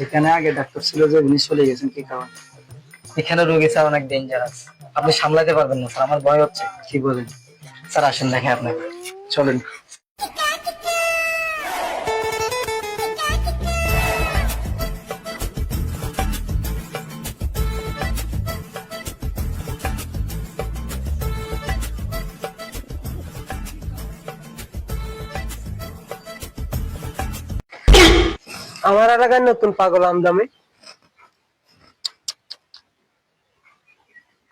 এখানে আগে ডাক্তার ছিল যে উনি চলে গেছেন কি কারণ? এখানে রোগী স্যার অনেক ডেঞ্জারাস আপনি সামলাতে পারবেন না স্যার আমার ভয় হচ্ছে। কি বলেন? স্যার আসেন দেখে আপনাকে। চলেন। আমার এলাকায় নতুন পাগল আমদামি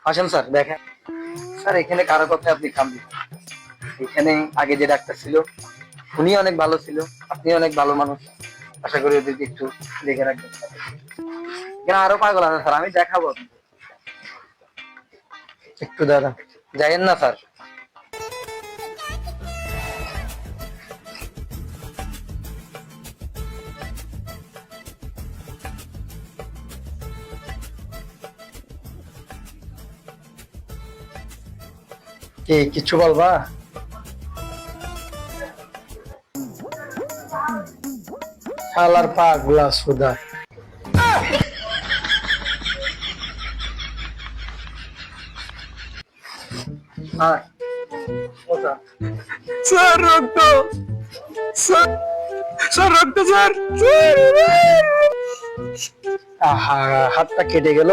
আসেন স্যার দেখেন। স্যার এখানে কারও কথা আপনি কাম এখানে আগে যে ডাক্তার ছিল উনি অনেক ভালো ছিল আপনি অনেক ভালো মানুষ। আশা করি ওদেরকে একটু দেখে রাখবেন। এখানে আরও পাগল আছে স্যার আমি দেখাবো একটু দাদা যাইয়েন না স্যার। কি কিছু বলবা? শালার পাগলা সুদা। স্যার রক্ত। স্যার রক্ত হাতটা কেটে গেল।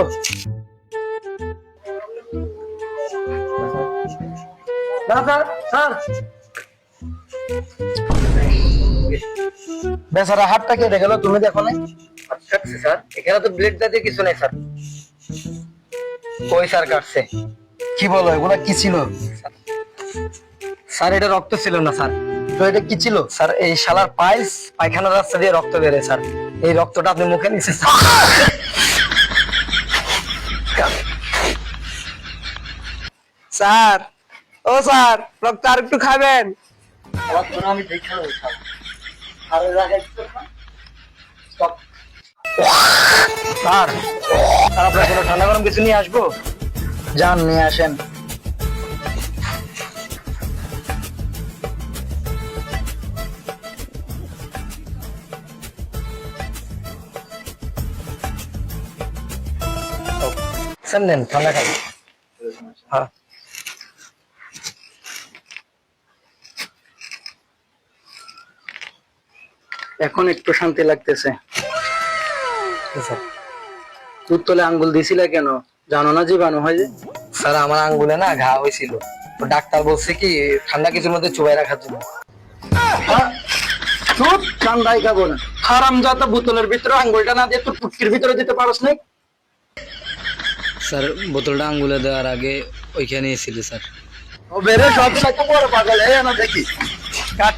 বেচারা হাতটা কেটে গেল তুমি দেখো না আচ্ছা আচ্ছা, স্যার। এখানে তো ব্লেড কিছু নেই স্যার। কই স্যার কাটছে? কি বলো এগুলা কি ছিল? স্যার এটা রক্ত ছিল না স্যার। তো এটা কি ছিল? স্যার এই শালার পাইলস পায়খানার রাস্তা দিয়ে রক্ত বেরে স্যার। এই রক্তটা আপনি মুখে নিচ্ছেন স্যার ও স্যার রক্ত আর একটু খাবেন। আমি স্যার। আপনার কোনো ঠান্ডা গরম কিছু নিয়ে আসব? যান, নিয়ে আসেন। ঠান্ডা খাই। হ্যাঁ। এখন একটু শান্তি লাগতেছে। স্যার উত্তলে আঙ্গুল দিছিলে কেন? জানো না জীবাণু হয় যে? স্যার আমার আঙ্গুলে না ঘা হয়েছিল। তো ডাক্তার বলছে কি ঠান্ডা কিছুর মধ্যে চুবাই রাখার জন্য। চুপ ঠান্ডাই খাব না। হারাম বোতলের ভিতরে আঙ্গুলটা না দিয়ে তোর পুটকির ভিতরে দিতে পারস না? স্যার বোতলটা আঙ্গুলে দেওয়ার আগে ওইখানেই ছিল স্যার। ও বেরে সব সাথে বড় পাগল এই না দেখি। কাট।